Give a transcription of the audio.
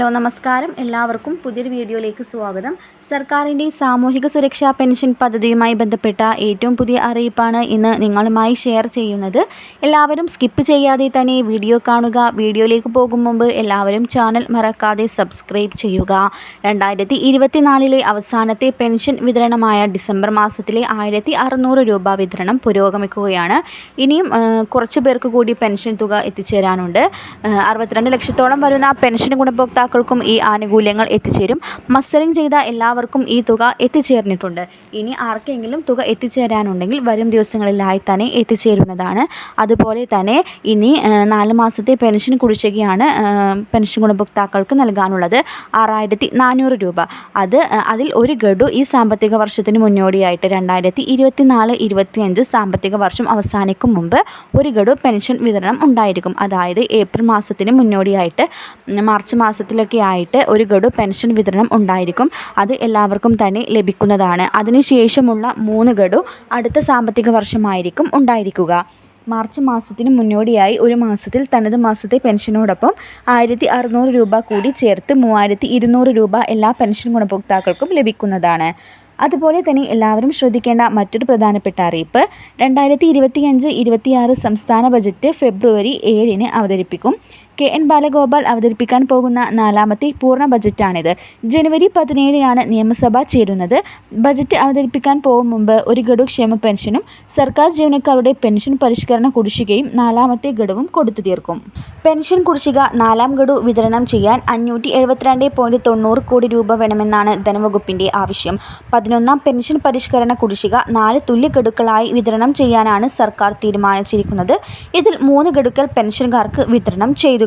Hello നമസ്കാരം. എല്ലാവർക്കും പുതിയൊരു വീഡിയോയിലേക്ക് സ്വാഗതം. സർക്കാരിന്റെ സാമൂഹിക സുരക്ഷാ പെൻഷൻ പദ്ധതിയുമായി ബന്ധപ്പെട്ട ഏറ്റവും പുതിയ അറിയിപ്പാണ് ഇന്ന് നിങ്ങളുമായി ഷെയർ ചെയ്യുന്നത്. എല്ലാവരും സ്കിപ്പ് ചെയ്യാതെ തന്നെ വീഡിയോ കാണുക. വീഡിയോയിലേക്ക് പോകും മുമ്പ് എല്ലാവരും ചാനൽ മറക്കാതെ സബ്സ്ക്രൈബ് ചെയ്യുക. രണ്ടായിരത്തി ഇരുപത്തിനാലിലെ അവസാനത്തെ പെൻഷൻ വിതരണമായ ഡിസംബർ മാസത്തിലെ ആയിരത്തി അറുന്നൂറ് രൂപ വിതരണം പുരോഗമിക്കുകയാണ്. ഇനിയും കുറച്ച് പേർക്ക് കൂടി പെൻഷൻ തുക എത്തിച്ചേരാനുണ്ട്. അറുപത്തിരണ്ട് ലക്ഷത്തോളം വരുന്ന പെൻഷൻ ഗുണഭോക്താക്കൾക്കും ഈ ആനുകൂല്യങ്ങൾ എത്തിച്ചേരും. മസ്റ്ററിംഗ് ചെയ്ത എല്ലാവർക്കും ഈ തുക എത്തിച്ചേർന്നിട്ടുണ്ട്. ഇനി ആർക്കെങ്കിലും തുക എത്തിച്ചേരാനുണ്ടെങ്കിൽ വരും ദിവസങ്ങളിലായി തന്നെ എത്തിച്ചേരുന്നതാണ്. അതുപോലെ തന്നെ ഇനി നാല് മാസത്തെ പെൻഷൻ കുടിശ്ശികയാണ് പെൻഷൻ ഗുണഭോക്താക്കൾക്ക് നൽകാനുള്ളത്. ആറായിരത്തി നാനൂറ് രൂപ. അത് അതിൽ ഒരു ഗഡു ഈ സാമ്പത്തിക വർഷത്തിന് മുന്നോടിയായിട്ട് രണ്ടായിരത്തി ഇരുപത്തി നാല് ഇരുപത്തിയഞ്ച് സാമ്പത്തിക വർഷം അവസാനിക്കും മുമ്പ് ഒരു ഗഡു പെൻഷൻ വിതരണം ഉണ്ടായിരിക്കും. അതായത് ഏപ്രിൽ മാസത്തിന് മുന്നോടിയായിട്ട് മാർച്ച് മാർച്ച് മാസത്തിലൊക്കെ ആയിട്ട് ഒരു ഗഡു പെൻഷൻ വിതരണം ഉണ്ടായിരിക്കും. അത് എല്ലാവർക്കും തന്നെ ലഭിക്കുന്നതാണ്. അതിനുശേഷമുള്ള മൂന്ന് ഗഡു അടുത്ത സാമ്പത്തിക വർഷമായിരിക്കും ഉണ്ടായിരിക്കുക. മാർച്ച് മാസത്തിന് മുന്നോടിയായി ഒരു മാസത്തിൽ തനത് മാസത്തെ പെൻഷനോടൊപ്പം ആയിരത്തി അറുന്നൂറ് രൂപ കൂടി ചേർത്ത് മൂവായിരത്തി ഇരുന്നൂറ് രൂപ എല്ലാ പെൻഷൻ ഗുണഭോക്താക്കൾക്കും ലഭിക്കുന്നതാണ്. അതുപോലെ തന്നെ എല്ലാവരും ശ്രദ്ധിക്കേണ്ട മറ്റൊരു പ്രധാനപ്പെട്ട അറിയിപ്പ് രണ്ടായിരത്തി ഇരുപത്തിയഞ്ച് ഇരുപത്തിയാറ് സംസ്ഥാന ബജറ്റ് ഫെബ്രുവരി ഏഴിന് അവതരിപ്പിക്കും. കെ എൻ ബാലഗോപാൽ അവതരിപ്പിക്കാൻ പോകുന്ന നാലാമത്തെ പൂർണ ബജറ്റാണിത്. ജനുവരി പതിനേഴിനാണ് നിയമസഭ ചേരുന്നത്. ബജറ്റ് അവതരിപ്പിക്കാൻ പോകും മുമ്പ് ഒരു ഗഡു ക്ഷേമ പെൻഷനും സർക്കാർ ജീവനക്കാരുടെ പെൻഷൻ പരിഷ്കരണ കുടിശ്ശികയും നാലാമത്തെ ഗഡുവും കൊടുത്തു തീർക്കും. പെൻഷൻ കുടിശ്ശിക നാലാം ഗഡു വിതരണം ചെയ്യാൻ അഞ്ഞൂറ്റി എഴുപത്തിരണ്ട് പോയിന്റ് തൊണ്ണൂറ് കോടി രൂപ വേണമെന്നാണ് ധനവകുപ്പിന്റെ ആവശ്യം. പതിനൊന്നാം പെൻഷൻ പരിഷ്കരണ കുടിശ്ശിക നാല് തുല്യ ഗഡുക്കളായി വിതരണം ചെയ്യാനാണ് സർക്കാർ തീരുമാനിച്ചിരിക്കുന്നത്. ഇതിൽ മൂന്ന് ഗഡുക്കൾ പെൻഷൻകാർക്ക് വിതരണം ചെയ്തു.